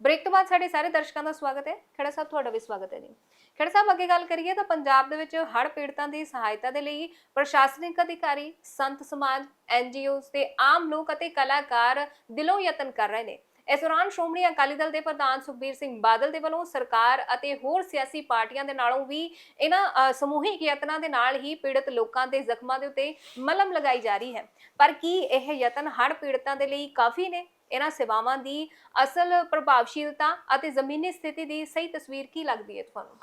Break ਤੋਂ ਬਾਅਦ ਸਾਡੇ ਸਾਰੇ ਦਰਸ਼ਕਾਂ ਦਾ ਸਵਾਗਤ ਹੈ। ਖੜਾ ਸਾਹਿਬ, ਤੁਹਾਡਾ ਵੀ ਸਵਾਗਤ ਹੈ ਜੀ। ਖੜਾ ਸਾਹਿਬ, ਅੱਗੇ ਗੱਲ ਕਰੀਏ ਤਾਂ ਪੰਜਾਬ ਦੇ ਵਿੱਚ ਹੜ੍ਹ ਪੀੜਤਾਂ ਦੀ ਸਹਾਇਤਾ ਦੇ ਲਈ ਪ੍ਰਸ਼ਾਸਨਿਕ ਅਧਿਕਾਰੀ, ਸੰਤ ਸਮਾਜ ਐਨਜੀਓਜ਼ ਤੇ ਆਮ ਲੋਕ ਅਤੇ ਕਲਾਕਾਰ ਦਿਲੋਂ ਯਤਨ ਕਰ ਰਹੇ ਨੇ। ਇਸ ਦੌਰਾਨ ਸ਼੍ਰੋਮਣੀ ਅਕਾਲੀ ਦਲ ਦੇ ਪ੍ਰਧਾਨ ਸੁਖਬੀਰ ਸਿੰਘ ਬਾਦਲ ਦੇ ਵੱਲੋਂ ਸਰਕਾਰ ਅਤੇ ਹੋਰ ਸਿਆਸੀ ਪਾਰਟੀਆਂ ਦੇ ਨਾਲੋਂ ਵੀ ਇਹਨਾਂ ਸਮੂਹਿਕ ਯਤਨਾਂ ਦੇ ਨਾਲ ਹੀ ਪੀੜਤ ਲੋਕਾਂ ਦੇ ਜ਼ਖਮਾਂ ਦੇ ਉੱਤੇ ਮਲਮ ਲਗਾਈ ਜਾ ਰਹੀ ਹੈ। ਪਰ ਕੀ ਇਹ ਯਤਨ ਹੜ੍ਹ ਪੀੜਤਾਂ ਦੇ ਲਈ ਕਾਫੀ ਨੇ? ਇਹਨਾਂ ਸੇਵਾਵਾਂ ਦੀ ਅਸਲ ਪ੍ਰਭਾਵਸ਼ੀਲਤਾ ਅਤੇ ਜ਼ਮੀਨੀ ਸਥਿਤੀ ਦੀ ਸਹੀ ਤਸਵੀਰ ਕੀ ਲੱਗਦੀ ਹੈ ਤੁਹਾਨੂੰ?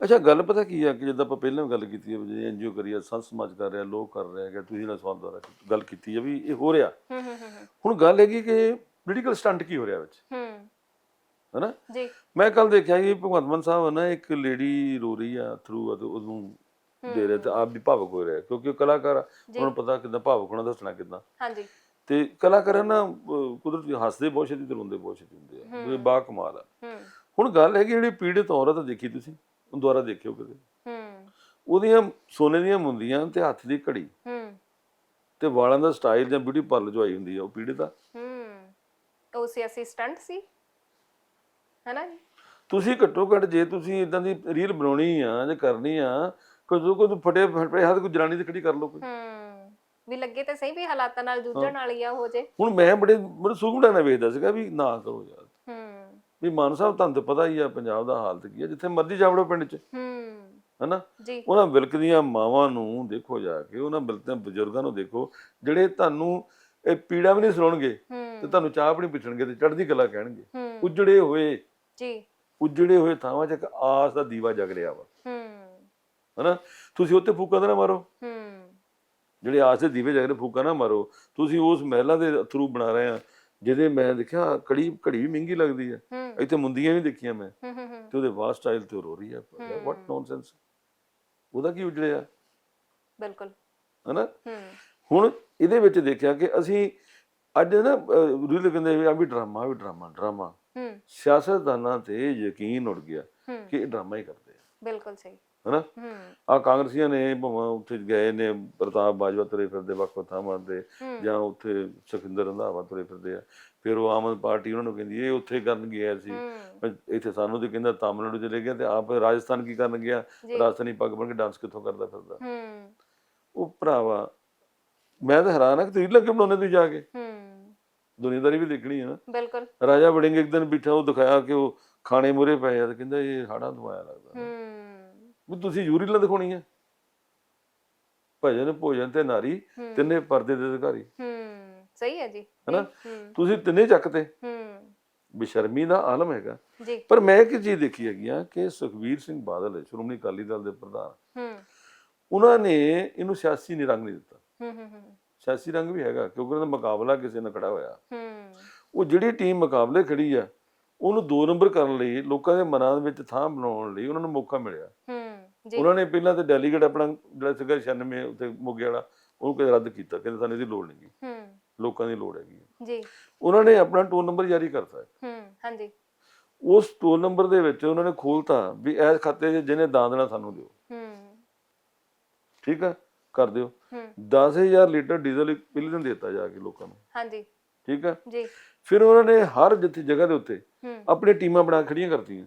ਅੱਛਾ ਗੱਲ ਪਤਾ ਕੀ ਆ ਕਿ ਜਿੱਦਾਂ ਆਪਾਂ ਪਹਿਲਾਂ ਵੀ ਗੱਲ ਕੀਤੀ ਹੈ ਜੇ ਐਨਜੀਓ ਕਰੀ ਆ ਸੰਤ ਸਮਾਜ ਕਰ ਰਿਹਾ ਲੋਕ ਕਰ ਰਿਹਾ ਹੈਗਾ ਤੁਸੀਂ ਜਿਹੜਾ ਸਵਾਲ ਦੁਆਰਾ ਗੱਲ ਕੀਤੀ ਹੈ ਵੀ ਇਹ ਹੋ ਰਿਹਾ। ਹੁਣ ਗੱਲ ਹੈਗੀ ਕਿ ਪੋਲੀਟੀਕਲ ਸਟੰਟ ਕੀ ਹੋ ਰਿਹਾ ਵਿੱਚ? ਹੂੰ। ਹੈਨਾ? ਜੀ। ਮੈਂ ਕੱਲ ਦੇਖਿਆ ਕਿ ਭਗਵੰਤ ਮਾਨ ਸਾਹਿਬ ਨਾ ਇੱਕ ਲੇਡੀ ਰੋ ਰਹੀ ਆ ਥਰੂ ਉਹਨੂੰ ਦੇ ਰਿਹਾ ਤੇ ਆਪ ਵੀ ਭਾਵਕ ਹੋ ਰਿਹਾ ਕਿਉਂਕਿ ਉਹ ਕਲਾਕਾਰ ਉਹਨਾਂ ਨੂੰ ਪਤਾ ਕਿਦਾਂ ਭਾਵਕ ਹੋਣਾ ਦੱਸਣਾ ਕਿਦਾਂ। ਹਾਂਜੀ। ਤੇ ਕਲਾਕਾਰ ਨਾ ਕੁਦਰਤੀ ਹੱਸਦੇ ਬਹੁਤ ਛੇਤੀ ਤੇ ਰੋਂਦੇ ਬਹੁਤ ਛੇਤੀ ਹੁੰਦੇ ਆ। ਬਾ ਕਮਾਲ ਆ। ਹੂੰ। ਹੁਣ ਗੱਲ ਹੈਗੀ ਜਿਹੜੀ ਪੀੜਿਤ ਔਰਤ ਦੇਖੀ ਤੁਸੀਂ ਉਹ ਦੁਆਰਾ ਦੇਖਿਓ ਕਦੇ। ਹੂੰ। ਉਹਦੀਆਂ ਸੋਨੇ ਦੀਆਂ ਮੁੰਦੀਆਂ ਤੇ ਹੱਥ ਦੀ ਘੜੀ ਹੂੰ। ਤੇ ਵਾਲਾਂ ਦਾ ਸਟਾਈਲ ਜਾਂ ਬਿਊਟੀ ਪਾਰਲਰ ਜੋ ਆਈ ਹੁੰਦੀ ਆ ਉਹ ਪੀੜਿਤ ਆ। ਹੂੰ। ਉਹ ਸਿਆਸੀ ਸਟੰਟ ਸੀ? ਹੈਨਾ ਜੀ? ਤੁਸੀਂ ਘੱਟੋ ਘੱਟ ਜੇ ਤੁਸੀਂ ਇਦਾਂ ਦੀ ਰੀਲ ਬਣਾਉਣੀ ਆ ਜਾਂ ਕਰਨੀ ਆ ਕੋਈ ਕੋਈ ਫਟੇ ਫਟੇ ਹੱਥ ਕੋਈ ਜਨਾਨੀ ਦੀ ਖੜੀ ਕਰ ਲਓ ਕੋਈ। ਹੂੰ। ਵੀ ਲੱਗੇ ਤਾਂ ਸਹੀ ਵੀ ਹਾਲਾਤਾਂ ਨਾਲ ਜੂਝਣ ਵਾਲੀ ਆ ਹੋ ਜੇ। ਹੁਣ ਮੈਂ ਬੜੇ ਬੜੇ ਸੂਗੜਾ ਨਾਲ ਵੇਖਦਾ ਸੀਗਾ ਵੀ ਨਾ ਕਰੋ ਯਾਰ। ਹੂੰ। ਵੀ ਮਾਨ ਸਾਹਿਬ ਤੁਹਾਨੂੰ ਤਾਂ ਪਤਾ ਹੀ ਆ ਪੰਜਾਬ ਦਾ ਹਾਲਤ ਕੀ ਆ ਜਿੱਥੇ ਮਰਜ਼ੀ ਜਾਵੜੋ ਪਿੰਡ 'ਚ। ਹੂੰ। ਹਨਾ? ਜੀ। ਉਹਨਾਂ ਵਿਲਕਦੀਆਂ ਮਾਵਾਂ ਨੂੰ ਦੇਖੋ ਜਾ ਕੇ ਉਹਨਾਂ ਬਿਲਕਦੇ ਬਜ਼ੁਰਗਾਂ ਨੂੰ ਦੇਖੋ ਜਿਹੜੇ ਤੁਹਾਨੂੰ ਇਹ ਪੀੜਾ ਵੀ ਨਹੀਂ ਸੁਣਾਉਣਗੇ ਤੇ ਤੁਹਾਨੂੰ ਚਾਹ ਵੀ ਨਹੀਂ ਪੁੱਛਣਗੇ ਤੇ ਚੜ੍ਹਦੀ ਕਲਾ ਕਹਿਣਗੇ। ਉਜੜੇ ਹੋਏ। ਜੀ। ਉਜੜੇ ਹੋਏ ਥਾਵਾਂ 'ਚ ਇੱਕ ਆਸ ਦਾ ਦੀਵਾ ਜਗ ਰਿਹਾ ਵਾ। ਹੂੰ। ਹਨਾ? ਤੁਸੀਂ ਉੱਤੇ ਫੂਕਾਂ ਨਾ ਮਾਰੋ। ਹੂੰ। ਜਿਹੜੇ ਆਸ ਦੇ ਦੀਵੇ ਜਗ ਫੂਕਾਂ ਨਾ ਮਾਰੋ ਤੁਸੀਂ ਉਸ ਮਹਿਲਾਂ ਦੇ ਥਰੂ ਬਣਾ ਰਹੇ ਆ ਜਿਹਦੇ ਮੈਂ ਦੇਖਿਆ ਕੜੀ ਘੜੀ ਵੀ ਮਹਿੰਗੀ ਲੱਗਦੀ ਹੈ। ਇੱਥੇ ਮੁੰਦੀਆਂ ਵੀ ਦੇਖੀਆਂ ਮੈਂ। ਤੇ ਉਹਦੇ ਵਾਹ ਸਟਾਈਲ ਤੇ ਰੋ ਰਹੀ ਹੈ। ਵਾਟ ਨੌਨਸੈਂਸ ਉਹਦਾ ਕੀ ਉਜੜਿਆ? ਬਿਲਕੁਲ। ਹਨਾ? ਹੁਣ ਇਹਦੇ ਵਿੱਚ ਦੇਖਿਆ ਕਿ ਅਸੀਂ ਅੱਜ ਨਾ ਰੀਲ ਕਹਿੰਦੇ ਆ ਵੀ ਡਰਾਮਾ ਵੀ ਡਰਾਮਾ ਡਰਾਮਾ। ਸਿਆਸਤਦਾਨਾਂ ਤੇ ਯਕੀਨ ਉੱਡ ਗਿਆ ਕਿ ਇਹ ਡਰਾਮਾ ਹੀ ਕਰਦੇ ਆ। ਬਿਲਕੁਲ ਸਹੀ। ਹਨਾ? ਆ ਕਾਂਗਰਸੀਆਂ ਨੇ ਭਾਵੇਂ ਉੱਥੇ ਗਏ ਨੇ ਪ੍ਰਤਾਪ ਬਾਜਵਾ ਤੁਰੇ ਫਿਰਦੇ ਵੱਖ ਵੱਖ ਥਾਵਾਂ ਤੇ ਜਾਂ ਉੱਥੇ ਸੁਖਿੰਦਰ ਰੰਧਾਵਾ ਤੁਰੇ ਫਿਰਦੇ ਆ। ਫਿਰ ਉਹ ਆਮ ਪਾਰਟੀ ਉਹਨਾਂ ਨੂੰ ਕਹਿੰਦੀ ਇਹ ਉੱਥੇ ਕਰਨ ਗਿਆ ਸੀ। ਇੱਥੇ ਸਾਨੂੰ ਤੇ ਕਹਿੰਦਾ ਤਾਮਿਲਨਾਡੂ ਚਲੇ ਗਿਆ ਤੇ ਆਪ ਰਾਜਸਥਾਨ ਕੀ ਕਰਨ ਗਿਆ? ਰਾਜਸਥਾਨੀ ਪੱਗ ਬਣ ਕੇ ਡਾਂਸ ਕਿੱਥੋਂ ਕਰਦਾ ਫਿਰਦਾ? ਉਹ ਭਰਾਵਾ ਮੈਂ ਤਾਂ ਹੈਰਾਨ ਆ ਕਿ ਤੁਸੀਂ ਲੱਗੇ ਬਣਾਉਂਦੇ ਤੁਸੀਂ ਜਾ ਕੇ? ਹੂੰ। ਦੁਨੀਆਦਾਰੀ ਵੀ ਦੇਖਣੀ ਹੈ ਨਾ। ਬਿਲਕੁਲ। ਰਾਜਾ ਵੜਿੰਗ ਇੱਕ ਦਿਨ ਬਿਠਾ ਉਹ ਦਿਖਾਇਆ ਕਿ ਉਹ ਖਾਣੇ ਮੂਰੇ ਪਏ ਆ ਤੇ ਕਹਿੰਦਾ ਇਹ ਹਾੜਾ ਦਵਾਇਆ ਲੱਗਦਾ। ਵੀ ਤੁਸੀਂ ਯੂਰੀ ਲਾ ਦਿਖਾਉਣੀ ਹੈ ਭਜਨ ਭੋਜਨ ਤੇ ਨਾਰੀ ਤਿੰਨੇ ਪਰਦੇ ਦੇ ਅਧਿਕਾਰੀ। ਹੂੰ ਸਹੀ ਹੈ ਜੀ। ਹੈਨਾ? ਤੁਸੀਂ ਤਿੰਨੇ ਚੱਕਤੇ। ਹੂੰ। ਬੇਸ਼ਰਮੀ ਦਾ ਆਲਮ ਹੈਗਾ। ਜੀ। ਪਰ ਮੈਂ ਇੱਕ ਚੀਜ਼ ਦੇਖੀ ਹੈਗੀ ਆ ਕਿ ਸੁਖਵੀਰ ਸਿੰਘ ਬਾਦਲ ਹੈ ਸ਼੍ਰੋਮਣੀ ਅਕਾਲੀ ਦਲ ਦੇ ਪ੍ਰਧਾਨ ਹੂੰ। ਉਹਨਾਂ ਨੇ ਇਹਨੂੰ ਸਿਆਸੀ ਨਿਰੰਗ ਨਹੀਂ ਦਿੱਤਾ। ਹੂੰ ਹੂੰ ਹੂੰ। ਸਿਆਸੀ ਰੰਗ ਵੀ ਹੈਗਾ ਕਿਉਂਕਿ ਉਹਨਾਂ ਦਾ ਮੁਕਾਬਲਾ ਕਿਸੇ ਨਾਲ ਖੜਾ ਹੋਇਆ। ਹੂੰ। ਉਹ ਜਿਹੜੀ ਟੀਮ ਮੁਕਾਬਲੇ ਖੜੀ ਆ ਉਹਨੂੰ ਦੋ ਨੰਬਰ ਕਰਨ ਲਈ ਲੋਕਾਂ ਦੇ ਮਨਾਂ ਦੇ ਵਿੱਚ ਥਾਂ ਬਣਾਉਣ ਲਈ ਉਹਨਾਂ ਨੂੰ ਮੌਕਾ ਮਿਲਿਆ। ਹੂੰ। ਉਹਨਾਂ ਨੇ ਪਹਿਲਾਂ ਤੇ ਡੈਲੀਗੇਟ ਆਪਣਾ ਜਿਹੜਾ ਸੀਗਾ 96 ਉੱਤੇ ਮੋਗੇ ਵਾਲਾ ਉਹ ਕਹਿੰਦੇ ਰੱਦ ਕੀਤਾ ਕਹਿੰਦੇ ਸਾਨੂੰ ਇਹਦੀ ਲੋੜ ਨਹੀਂ ਹੂੰ। ਲੋਕਾਂ ਦੀ ਲੋੜ ਹੈਗੀ। ਜੀ। ਉਹਨਾਂ ਨੇ ਆਪਣਾ ਟੋਲ ਨੰਬਰ ਜਾਰੀ ਕਰਤਾ ਹੈ। ਹਾਂਜੀ। ਉਸ ਟੋਲ ਨੰਬਰ ਦੇ ਵਿੱਚ ਉਹਨਾਂ ਨੇ ਖੋਲਤਾ ਵੀ ਇਸ ਖਾਤੇ 'ਚ ਜਿਹਨੇ ਦਾਨ ਦੇਣਾ ਸਾਨੂੰ ਦਿਓ। ਹੂੰ। ਠੀਕ ਹੈ ਕਰ ਦਿਓ। ਹੂੰ। 10000 ਲੀਟਰ ਡੀਜ਼ਲ ਇੱਕ ਪਹਿਲੇ ਦਿਨ ਦਿੱਤਾ ਜਾ ਕੇ ਲੋਕਾਂ ਨੂੰ। ਹਾਂਜੀ। ਠੀਕ ਹੈ ਜੀ। ਫਿਰ ਉਹਨਾਂ ਨੇ ਹਰ ਜਿੱਥੇ ਜਗ੍ਹਾ ਦੇ ਉੱਤੇ ਆਪਣੀ ਟੀਮਾਂ ਬਣਾ ਖੜੀਆਂ ਕਰਤੀਆਂ।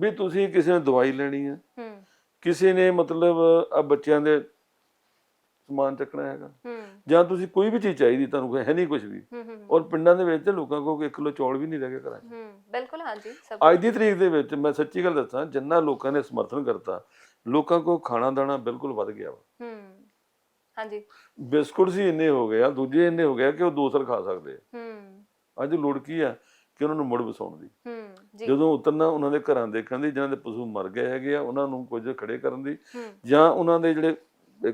ਵੀ ਤੁਸੀਂ ਕਿਸੇ ਨੇ ਦਵਾਈ ਲੈਣੀ ਹੈ। ਹੂੰ। ਕਿਸੇ ਨੇ ਮਤਲਬ ਆ ਬੱਚਿਆਂ ਦੇ ਸਮਾਨ ਚੱਕਣਾ ਹੈਗਾ। ਜਾਂ ਤੁਸੀਂ ਕੋਈ ਵੀ ਚੀਜ਼ ਚਾਹੀਦੀ ਤੁਹਾਨੂੰ ਕੋਈ ਹੈ ਨਹੀਂ ਕੁਝ ਵੀ। ਔਰ ਪਿੰਡਾਂ ਦੇ ਵਿੱਚ ਲੋਕਾਂ ਕੋਲ 1 ਕਿਲੋ ਚੌਲ ਵੀ ਨਹੀਂ ਰਹਿ ਗਏ ਘਰਾਂ 'ਚ। ਹੂੰ ਬਿਲਕੁਲ ਹਾਂਜੀ ਸਭ ਅੱਜ ਦੀ ਤਰੀਕ ਦੇ ਵਿੱਚ ਮੈਂ ਸੱਚੀ ਗੱਲ ਦੱਸਾਂ ਜਿੰਨਾ ਲੋਕਾਂ ਨੇ ਸਮਰਥਨ ਕਰਤਾ ਲੋਕਾਂ ਕੋਲ ਖਾਣਾ ਦਾਣਾ ਬਿਲਕੁਲ ਵੱਧ ਗਿਆ ਵਾ। ਹੂੰ ਹਾਂਜੀ। ਬਿਸਕੁਟ ਸੀ ਇੰਨੇ ਹੋ ਗਏ ਆ ਦੂਜੇ ਇੰਨੇ ਹੋ ਗਏ ਕਿ ਉਹ ਦੋ ਸਰ ਖਾ ਸਕਦੇ ਆ। ਹੂੰ। ਅੱਜ ਲੋੜ ਕੀ ਆ? ਕਿ ਉਹਨਾਂ ਨੂੰ ਮੁੜ ਵਸਾਉਣ ਦੀ। ਹੂੰ ਜਦੋਂ ਉਤਰਨਾ ਉਹਨਾਂ ਦੇ ਘਰਾਂ ਦੇਖਣ ਦੀ ਜਿਨ੍ਹਾਂ ਦੇ ਪਸ਼ੂ ਮਰ ਗਏ ਹੈਗੇ ਆ ਉਹਨਾਂ ਨੂੰ ਕੁਝ ਖੜੇ ਕਰਨ ਦੀ ਜਾਂ ਉਹਨਾਂ ਦੇ ਜਿਹੜੇ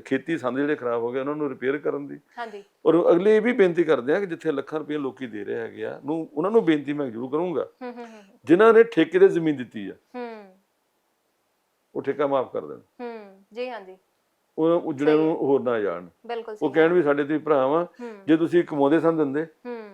ਖੇਤੀ ਸੰਦ ਜਿਹੜੇ ਖਰਾਬ ਹੋ ਗਏ ਉਹਨਾਂ ਨੂੰ ਰਿਪੇਅਰ ਕਰਨ ਦੀ। ਹਾਂਜੀ। ਔਰ ਅਗਲੇ ਇਹ ਵੀ ਬੇਨਤੀ ਕਰਦੇ ਆ ਕਿ ਜਿੱਥੇ ਲੱਖਾਂ ਰੁਪਏ ਲੋਕੀ ਦੇ ਰਹੇ ਹੈਗੇ ਆ ਨੂੰ ਉਹਨਾਂ ਨੂੰ ਬੇਨਤੀ ਮੈਂ ਜ਼ਰੂਰ ਕਰੂੰਗਾ। ਜਿਨ੍ਹਾਂ ਨੇ ਠੇਕੇ ਤੇ ਜ਼ਮੀਨ ਦਿੱਤੀ ਆ ਹੂੰ। ਉਹ ਠੇਕਾ ਮਾਫ ਕਰ ਦੇਣ। ਹੂੰ ਜੀ ਹਾਂਜੀ। ਉਹ ਉਜੜੇ ਨੂੰ ਹੋਰ ਨਾ ਜਾਣ। ਬਿਲਕੁਲ ਉਹ ਕਹਿਣ ਵੀ ਸਾਡੇ ਤੁਸੀਂ ਭਰਾ ਵਾਂ ਹੂੰ। ਜੇ ਤੁਸੀਂ ਕਮਾਉਂਦੇ ਸਨ ਦਿੰਦੇ।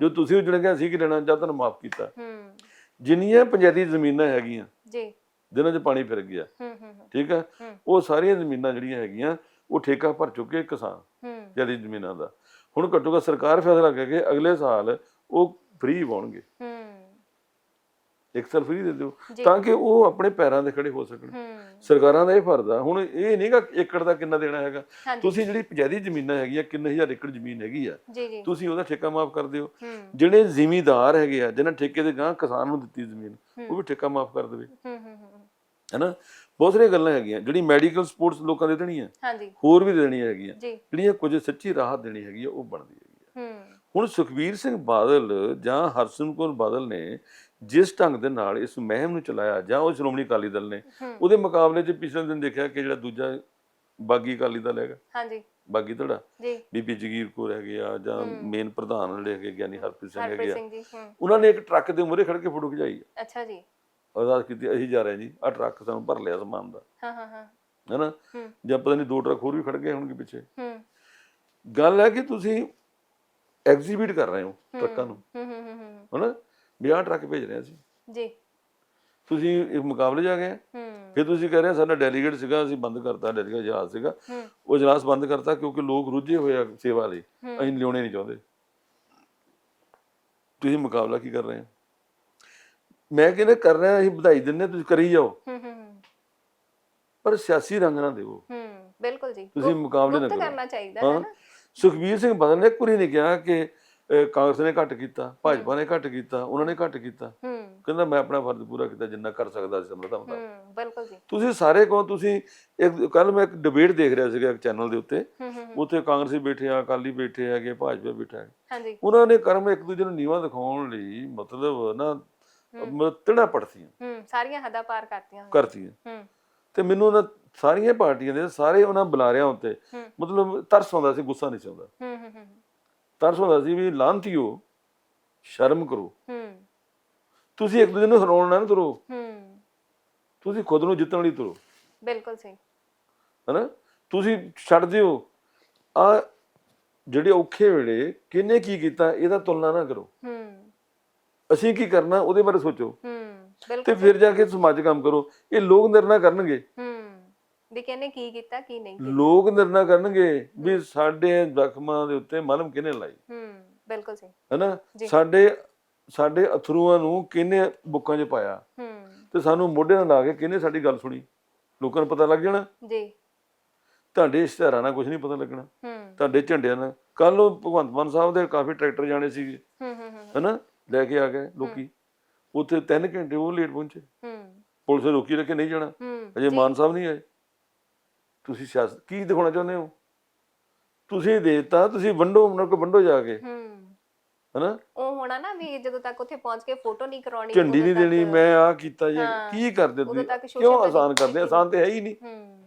ਜੋ ਤੁਸੀਂ ਉਜੜ ਗਏ ਅਸੀਂ ਕੀ ਲੈਣਾ ਜਾਂ ਤੁਹਾਨੂੰ ਮਾਫ ਕੀਤਾ। ਹੂੰ। ਜਿੰਨੀਆਂ ਪੰਚਾਇਤੀ ਜ਼ਮੀਨਾਂ ਹੈਗੀਆਂ ਜੀ। ਜਿਨ੍ਹਾਂ 'ਚ ਪਾਣੀ ਫਿਰ ਗਿਆ। ਹੂੰ ਹੂੰ ਹੂੰ, ਠੀਕ ਹੈ। ਉਹ ਸਾਰੀਆਂ ਜ਼ਮੀਨਾਂ ਜਿਹੜੀਆਂ ਹੈਗੀਆਂ ਉਹ ਠੇਕਾ ਭਰ ਚੁੱਕੇ ਕਿਸਾਨ ਹੂੰ। ਜਿਹੜੀ ਜ਼ਮੀਨਾਂ ਦਾ। ਹੁਣ ਘੱਟੋ ਘੱਟ ਸਰਕਾਰ ਫੈਸਲਾ ਕਰਕੇ ਅਗਲੇ ਸਾਲ ਉਹ ਫ੍ਰੀ ਪਾਉਣਗੇ ਹੂੰ। ਇੱਕ ਸਾਲ ਫ੍ਰੀ ਦੇ ਦਿਓ। ਤਾਂ ਕਿ ਉਹ ਆਪਣੇ ਪੈਰਾਂ ਤੇ ਖੜੇ ਹੋ ਸਕਣ। ਹੂੰ। ਸਰਕਾਰਾਂ ਦਾ ਇਹ ਫਰਜ਼ ਆ। ਹੁਣ ਇਹ ਨਹੀਂਗਾ ਏਕੜ ਦਾ ਕਿੰਨਾ ਦੇਣਾ ਹੈਗਾ। ਤੁਸੀਂ ਜਿਹੜੀ ਪੰਚਾਇਤੀ ਜ਼ਮੀਨਾਂ ਹੈਗੀਆਂ ਕਿੰਨੇ ਹਜ਼ਾਰ ਏਕੜ ਜ਼ਮੀਨ ਹੈਗੀ ਆ ਤੁਸੀਂ ਉਹਦਾ ਠੇਕਾ ਮਾਫ ਕਰ ਦਿਓ। ਹੂੰ। ਜਿਹੜੇ ਜ਼ਿਮੀਂਦਾਰ ਹੈਗੇ ਆ ਜਿਹਨਾਂ ਠੇਕੇ ਦੇ ਗਾਂ ਕਿਸਾਨ ਨੂੰ ਦਿੱਤੀ ਜ਼ਮੀਨ ਉਹ ਵੀ ਠੇਕਾ ਮਾਫ ਕਰ ਦੇਵੇ। ਹੂੰ ਹੂੰ ਹੂੰ ਹੈਨਾ? ਬਹੁਤ ਸਾਰੀਆਂ ਗੱਲਾਂ ਹੈਗੀਆਂ। ਜਿਹੜੀ ਮੈਡੀਕਲ ਸਪੋਰਟਸ ਲੋਕਾਂ ਦੇ ਦੇਣੀਆਂ ਹਾਂਜੀ। ਹੋਰ ਵੀ ਦੇਣੀਆਂ ਹੈਗੀਆਂ। ਜਿਹੜੀਆਂ ਕੁਝ ਸੱਚੀ ਰਾਹਤ ਦੇਣੀ ਹੈਗੀ ਆ ਉਹ ਬਣਦੀ ਹੈਗੀ ਆ। ਹੂੰ। ਹੁਣ ਸੁਖਬੀਰ ਸਿੰਘ ਬਾਦਲ ਜਾਂ ਹਰਸਿਮਰਤ ਕੌਰ ਬਾਦਲ ਨੇ ਜਿਸ ਢੰਗ ਦੇ ਨਾਲ ਇਸ ਮਹਿਮ ਨੂੰ ਚਲਾਇਆ ਜਾਂ ਉਹ ਸ਼੍ਰੋਮਣੀ ਅਕਾਲੀ ਦਲ ਨੇ ਉਹਦੇ ਮੁਕਾਬਲੇ 'ਚ ਪਿਛਲੇ ਦਿਨ ਦੇਖਿਆ ਕਿ ਜਿਹੜਾ ਦੂਜਾ ਬਾਗੀ ਅਕਾਲੀ ਦਲ ਹੈਗਾ। ਹਾਂਜੀ। ਬਾਗੀ ਧੜਾ। ਜੀ। ਬੀਬੀ ਜਗੀਰ ਕੌਰ ਹੈਗੇ ਆ ਜਾਂ ਮੇਨ ਪ੍ਰਧਾਨ ਜਿਹੜੇ ਹੈਗੇ ਗਿਆਨੀ ਹਰਪ੍ਰੀਤ ਸਿੰਘ ਹੈਗੇ ਆ। ਉਹਨਾਂ ਨੇ ਇੱਕ ਟਰੱਕ ਦੇ ਮੂਹਰੇ ਖੜ ਕੇ ਫੋਟੋ ਖਿਚਾਈ ਅੱਛਾ ਜੀ। ਅਰਦਾਸ ਕੀਤੀ ਅਸੀਂ ਜਾ ਰਹੇ ਹਾਂ ਜੀ ਆ ਟਰੱਕ ਸਾਨੂੰ ਭਰ ਲਿਆ ਸਮਾਨ ਦਾ। ਹਾਂ ਹਾਂ ਹਾਂ। ਹੈਨਾ? ਜਾਂ ਪਤਾ ਨਹੀਂ ਦੋ ਟਰੱਕ ਹੋਰ ਵੀ ਖੜ ਗਏ ਹੋਣਗੇ ਪਿੱਛੇ। ਹੂੰ। ਗੱਲ ਹੈ ਕਿ ਤੁਸੀਂ ਐਗਜ਼ੀਬਿਟ ਕਰ ਰਹੇ ਹੋ ਟਰੱਕਾਂ ਨੂੰ। ਹੂੰ ਹੂੰ ਹੂੰ। ਹਨਾ? ਵੀ ਆਹ ਟਰੱਕ ਭੇਜ ਰਹੇ ਸੀ ਜੀ। ਤੁਸੀਂ ਇੱਕ ਮੁਕਾਬਲੇ ਜਾ ਗਏ ਹੂੰ। ਫਿਰ ਤੁਸੀਂ ਕਹਿ ਰਹੇ ਸਾਡਾ ਡੈਲੀਗੇਟ ਸੀਗਾ ਅਸੀਂ ਬੰਦ ਕਰਤਾ ਡੈਲੀਗੇਟ ਜਹਾਜ਼ ਸੀਗਾ। ਉਹ ਜਲਾਸ ਬੰਦ ਕਰਤਾ ਕਿਉਂਕਿ ਲੋਕ ਰੁੱਝੇ ਹੋਏ ਆ ਸੇਵਾ ਲਈ। ਅਸੀਂ ਲਿਆਉਣੇ ਨਹੀਂ ਚਾਹੁੰਦੇ। ਤੁਸੀਂ ਮੁਕਾਬਲਾ ਕੀ ਕਰ ਰਹੇ ਹੋ? ਮੈਂ ਕਹਿੰਦਾ ਕਰ ਰਿਹਾ ਅਸੀਂ ਵਧਾਈ ਹਾਂ, ਤੁਸੀਂ ਕਰੀ ਜਾਓ। ਪਰ ਸਿਆਸੀ ਰੰਗ ਨਾ ਦਿਓ। ਹੂੰ ਬਿਲਕੁਲ ਜੀ। ਤੁਸੀਂ ਮੁਕਾਬਲੇ ਨਾ ਕਰਨਾ ਚਾਹੀਦਾ ਹੈ ਨਾ। ਸੁਖਬੀਰ ਸਿੰਘ ਬਾਦਲ ਨੇ ਕੁਰੀ ਨੇ ਕਿਹਾ ਕਿ ਕਾਂਗਰਸ ਨੇ ਘੱਟ ਕੀਤਾ ਭਾਜਪਾ ਨੇ ਘੱਟ ਕੀਤਾ ਉਹਨਾਂ ਨੇ ਘੱਟ ਕੀਤਾ। ਹੂੰ। ਕਹਿੰਦਾ ਮੈਂ ਆਪਣਾ ਫਰਜ਼ ਪੂਰਾ ਕੀਤਾ ਜਿੰਨਾ ਕਰ ਸਕਦਾ ਸੀ ਸਮਰਥਾ ਮੁਤਾਬਕ ਹੂੰ ਬਿਲਕੁਲ ਜੀ। ਤੁਸੀਂ ਸਾਰੇ ਕਹੋ ਤੁਸੀਂ ਇੱਕ ਕੱਲ ਮੈਂ ਇੱਕ ਡਿਬੇਟ ਦੇਖ ਰਿਹਾ ਸੀਗਾ ਇੱਕ ਚੈਨਲ ਦੇ ਉੱਤੇ। ਉੱਥੇ ਕਾਂਗਰਸੀ ਬੈਠੇ ਆ ਅਕਾਲੀ ਬੈਠੇ ਹੈਗੇ ਭਾਜਪਾ ਬੈਠਾ ਹੈ। ਹਾਂਜੀ। ਉਹਨਾਂ ਨੇ ਕਰਮ ਇੱਕ ਦੂਜੇ ਨੂੰ ਨੀਵਾਂ ਦਿਖਾਉਣ ਲਈ ਮਤਲਬ ਨਾ ਮਤੜਾ ਪੜਤੀਆਂ ਹੂੰ ਸਾਰੀਆਂ ਹੱਦਾਂ ਪਾਰ ਕਰਤੀਆਂ। ਕਰਤੀਆਂ। ਹੂੰ। ਤੇ ਮੈਨੂੰ ਉਹਨਾਂ ਸਾਰੀਆਂ ਪਾਰਟੀਆਂ ਦੇ ਸਾਰੇ ਉਹਨਾਂ ਬੁਲਾਰਿਆਂ ਉੱਤੇ ਮਤਲਬ ਤਰਸ ਆਉਂਦਾ ਸੀ ਗੁੱਸਾ ਨਹੀਂ ਹੂੰ। ਤਰਸ ਆਉਂਦਾ ਸੀ ਵੀ ਲਾਂਤੀਓ ਸ਼ਰਮ ਕਰੋ। ਹੂੰ। ਤੁਸੀਂ ਇੱਕ ਦੂਜੇ ਨੂੰ ਹਰਾਉਣ ਨਾ ਤੁਰੋ। ਹੂੰ। ਤੁਸੀਂ ਖੁਦ ਨੂੰ ਜਿੱਤਣ ਲਈ ਤੁਰੋ। ਬਿਲਕੁਲ ਸਹੀ। ਹਨਾ? ਤੁਸੀਂ ਛੱਡ ਦਿਓ। ਆ ਜਿਹੜੇ ਔਖੇ ਵੇਲੇ ਕਿਹਨੇ ਕੀ ਕੀਤਾ ਇਹਦਾ ਤੁਲਨਾ ਨਾ ਕਰੋ। ਹੂੰ। ਅਸੀਂ ਕੀ ਕਰਨਾ ਉਹਦੇ ਬਾਰੇ ਸੋਚੋ। ਹੂੰ ਤੇ ਫਿਰ ਜਾ ਕੇ ਸਮਾਜ ਕੰਮ ਕਰੋ। ਇਹ ਲੋਕ ਨਿਰਣਾ ਕਰਨਗੇ। ਹੂੰ। ਵੀ ਕਹਿੰਨੇ ਕੀ ਕੀਤਾ ਕੀ ਨਹੀਂ ਕੀਤਾ। ਲੋਕ ਨਿਰਣਾ ਕਰਨਗੇ ਵੀ ਸਾਡੇ ਜ਼ਖਮਾਂ ਦੇ ਉੱਤੇ ਮਲਮ ਕਿਹਨੇ ਲਾਈ? ਹੂੰ ਬਿਲਕੁਲ ਸਹੀ ਹਨਾ। ਸਾਡੇ ਸਾਡੇ ਅਥਰੂਆਂ ਨੂੰ ਕਿਹਨੇ ਬੁੱਕਾਂ 'ਚ ਪਾਇਆ? ਹੂੰ। ਤੇ ਸਾਨੂੰ ਮੋਢੇ ਨਾਲ ਲਾ ਕੇ ਕਿਹਨੇ ਸਾਡੀ ਗੱਲ ਸੁਣੀ? ਲੋਕਾਂ ਨੂੰ ਪਤਾ ਲੱਗ ਜਾਣਾ। ਜੀ। ਤੁਹਾਡੇ ਇਸ਼ਤਿਹਾਰਾਂ ਨਾਲ ਕੁਝ ਨਹੀਂ ਪਤਾ ਲੱਗਣਾ। ਹੂੰ। ਤੁਹਾਡੇ ਝੰਡਿਆਂ ਨਾਲ। ਕੱਲ ਨੂੰ ਭਗਵੰਤ ਮਾਨ ਸਾਹਿਬ ਦੇ ਕਾਫੀ ਟਰੈਕਟਰ ਜਾਣੇ ਸੀਗੇ। ਹੂੰ ਹੂੰ ਹੂੰ। ਹਨਾ? ਲੈ ਕੇ ਆ ਗਏ ਲੋਕੀ। ਉੱਥੇ 3 ਘੰਟੇ ਉਹ ਲੇਟ ਪਹੁੰਚੇ। ਹੂੰ। ਪੁਲਿਸ ਰੋਕੀ ਰੱਖੇ ਨਹੀਂ ਜਾਣਾ। ਅਜੇ। ਮਾਨ ਸਾਹਿਬ ਨਹੀਂ ਆਏ। ਤੁਸੀਂ ਸਿਆਸਤ ਕੀ ਦਿਖਾਉਣਾ ਚਾਹੁੰਦੇ ਹੋ? ਤੁਸੀਂ ਦੇਤਾ ਤੁਸੀਂ ਵੰਡੋ ਉਹਨਾਂ ਕੋਲ ਵੰਡੋ ਜਾ ਕੇ। ਹੂੰ। ਹਨਾ? ਉਹ ਹੋਣਾ ਨਾ ਵੀ ਜਦੋਂ ਤੱਕ ਉੱਥੇ ਪਹੁੰਚ ਕੇ ਫੋਟੋ ਨਹੀਂ ਕਰਾਉਣੀ ਝੰਡੀ ਨਹੀਂ ਦੇਣੀ ਮੈਂ ਆ ਕੀਤਾ ਜੀ ਕੀ ਕਰਦੇ ਤੁਸੀਂ? ਕਿਉਂ ਆਸਾਨ ਕਰਦੇ। ਆਸਾਨ ਤੇ ਹੈ ਹੀ ਨਹੀਂ। ਹੂੰ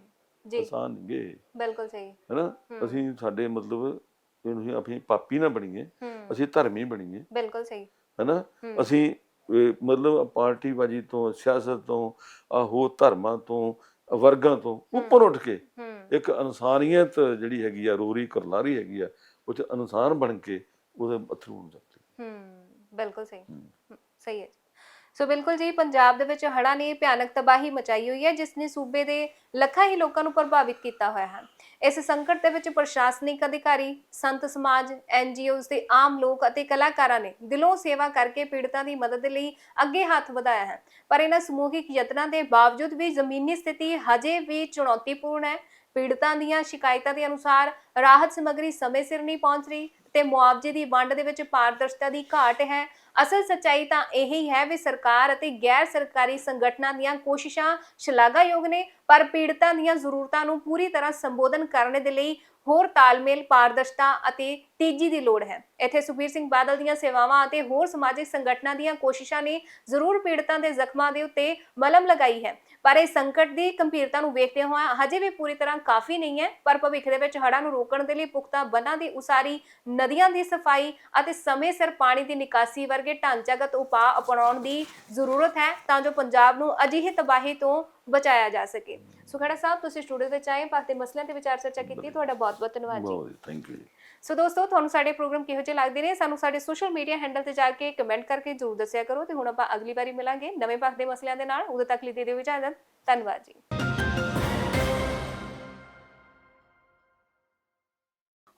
ਜੀ। ਆਸਾਨ ਨਹੀਂਗੇ ਬਿਲਕੁਲ ਸਹੀ। ਹਨਾ? ਅਸੀਂ ਸਾਡੇ ਮਤਲਬ ਇਹਨੂੰ ਆਪਣੀ ਪਾਪੀ ਨਾ ਬਣੀਏ ਅਸੀਂ ਧਰਮੀ ਬਣੀਏ। ਬਿਲਕੁਲ ਸਹੀ। ਹਨਾ। ਅਸੀਂ ਮਤਲਬ ਪਾਰਟੀਬਾਜੀ ਤੋਂ ਸਿਆਸਤ ਤੋਂ ਆ ਹੋਰ ਧਰਮਾਂ ਤੋਂ ਵਰਗਾਂ ਤੋਂ ਉੱਪਰ ਉੱਠ ਕੇ ਇੱਕ ਇਨਸਾਨੀਅਤ ਜਿਹੜੀ ਹੈਗੀ ਆ ਰੂਰੀ ਕਰਲਾਰੀ ਹੈਗੀ ਆ ਉਹ ਚ ਇਨਸਾਨ ਬਣ ਕੇ ਉਹਦੇ ਅਥਰੂ ਨੂੰ ਜਾਂਦੇ ਹੂੰ ਬਿਲਕੁਲ ਸਹੀ। ਸਹੀ ਹੈ। ਸੋ ਬਿਲਕੁਲ ਜੀ, ਪੰਜਾਬ ਦੇ ਵਿੱਚ ਹੜ੍ਹਾਂ ਨੇ ਭਿਆਨਕ ਤਬਾਹੀ ਮਚਾਈ ਹੋਈ ਹੈ, ਜਿਸ ਨੇ ਸੂਬੇ ਦੇ ਲੱਖਾਂ ਹੀ ਲੋਕਾਂ ਨੂੰ ਪ੍ਰਭਾਵਿਤ ਕੀਤਾ ਹੋਇਆ ਹੈ। ਇਸ ਸੰਕਟ ਦੇ ਵਿੱਚ ਪ੍ਰਸ਼ਾਸਨਿਕ ਅਧਿਕਾਰੀ, ਸੰਤ ਸਮਾਜ ਐਨਜੀਓਜ਼ ਤੇ ਆਮ ਲੋਕ ਅਤੇ ਕਲਾਕਾਰਾਂ ਨੇ ਦਿਲੋਂ ਸੇਵਾ ਕਰਕੇ ਪੀੜਤਾਂ ਦੀ ਮਦਦ ਲਈ ਅੱਗੇ ਹੱਥ ਵਧਾਇਆ ਹੈ। ਪਰ ਇਹਨਾਂ ਸਮੂਹਿਕ ਯਤਨਾਂ ਦੇ ਬਾਵਜੂਦ ਵੀ ਜ਼ਮੀਨੀ ਸਥਿਤੀ ਹਜੇ ਵੀ ਚੁਣੌਤੀਪੂਰਨ ਹੈ। ਪੀੜਤਾਂ ਦੀਆਂ ਸ਼ਿਕਾਇਤਾਂ ਦੇ ਅਨੁਸਾਰ ਰਾਹਤ ਸਮੱਗਰੀ ਸਮੇਂ ਸਿਰ ਨਹੀਂ ਪਹੁੰਚ ਰਹੀ ਤੇ ਮੁਆਵਜ਼ੇ ਦੀ ਵੰਡ ਦੇ ਵਿੱਚ ਪਾਰਦਰਸ਼ਤਾ ਦੀ ਘਾਟ ਹੈ। ਅਸਲ ਸੱਚਾਈ ਤਾਂ ਇਹੀ ਹੈ ਵੀ ਸਰਕਾਰ ਅਤੇ ਗੈਰ ਸਰਕਾਰੀ ਸੰਗਠਨਾਂ ਦੀਆਂ ਕੋਸ਼ਿਸ਼ਾਂ ਸ਼ਲਾਘਾਯੋਗ ਨੇ, ਪਰ ਪੀੜਤਾਂ ਦੀਆਂ ਜ਼ਰੂਰਤਾਂ ਨੂੰ ਪੂਰੀ ਤਰ੍ਹਾਂ ਸੰਬੋਧਨ ਕਰਨ ਦੇ ਲਈ ਹੋਰ ਤਾਲਮੇਲ, ਪਾਰਦਰਸ਼ਤਾ ਅਤੇ ਤੇਜ਼ੀ ਦੀ ਲੋੜ ਹੈ। ਇੱਥੇ ਸੁਖਬੀਰ ਸਿੰਘ ਬਾਦਲ ਦੀਆਂ ਸੇਵਾਵਾਂ ਅਤੇ ਹੋਰ ਸਮਾਜਿਕ ਸੰਗਠਨਾਂ ਦੀਆਂ ਕੋਸ਼ਿਸ਼ਾਂ ਨੇ ਜ਼ਰੂਰ ਪੀੜਤਾਂ ਦੇ ਜ਼ਖਮਾਂ ਦੇ ਉੱਤੇ ਮਲਮ ਲਗਾਈ ਹੈ। ਪਰ ਇਹ ਸੰਕਟ ਦੀ ਗੰਭੀਰਤਾ ਨੂੰ ਵੇਖਦੇ ਹੋਏ ਹਜੇ ਵੀ ਪੂਰੀ ਤਰ੍ਹਾਂ ਕਾਫੀ ਨਹੀਂ ਹੈ, ਪਰ ਭਵਿੱਖ ਦੇ ਵਿੱਚ ਹੜ੍ਹਾਂ ਨੂੰ ਰੋਕਣ ਦੇ ਲਈ ਪੁਖਤਾ ਬੰਨਾਂ ਦੀ ਉਸਾਰੀ, ਨਦੀਆਂ ਦੀ ਸਫ਼ਾਈ ਅਤੇ ਸਮੇਂ ਸਿਰ ਪਾਣੀ ਦੀ ਨਿਕਾਸੀ ਵਰ ਵਰਗੇ ਢਾਂਚਾਗਤ ਉਪਾਅ ਅਪਣਾਉਣ ਦੀ ਜ਼ਰੂਰਤ ਹੈ ਤਾਂ ਜੋ ਪੰਜਾਬ ਨੂੰ ਅਜਿਹੀ ਤਬਾਹੀ ਤੋਂ ਬਚਾਇਆ ਜਾ ਸਕੇ। ਸੁਖੜਾ ਸਾਹਿਬ ਤੁਸੀਂ ਸਟੂਡੀਓ ਵਿੱਚ ਆਏ ਭਾਰਤੀ ਮਸਲਿਆਂ ਤੇ ਵਿਚਾਰ ਚਰਚਾ ਕੀਤੀ ਤੁਹਾਡਾ ਬਹੁਤ ਬਹੁਤ ਧੰਨਵਾਦ ਜੀ। ਥੈਂਕ ਯੂ ਸੋ ਦੋਸਤੋ ਤੁਹਾਨੂੰ ਸਾਡੇ ਪ੍ਰੋਗਰਾਮ ਕਿਹੋ ਜਿਹੇ ਲੱਗਦੇ ਨੇ ਸਾਨੂੰ ਸਾਡੇ ਸੋਸ਼ਲ ਮੀਡੀਆ ਹੈਂਡਲ ਤੇ ਜਾ ਕੇ ਕਮੈਂਟ ਕਰਕੇ ਜਰੂਰ ਦੱਸਿਆ ਕਰੋ ਤੇ ਹੁਣ ਆਪਾਂ ਅਗਲੀ ਵਾਰੀ ਮਿਲਾਂਗੇ ਨਵੇਂ ਭਾਰਤ ਦੇ ਮਸਲਿਆਂ ਦੇ ਨਾਲ। ਉਦੋਂ ਤੱਕ ਲਈ ਦੇ ਦਿਓ ਇਜਾਜ਼ਤ। ਧੰਨਵਾਦ ਜੀ।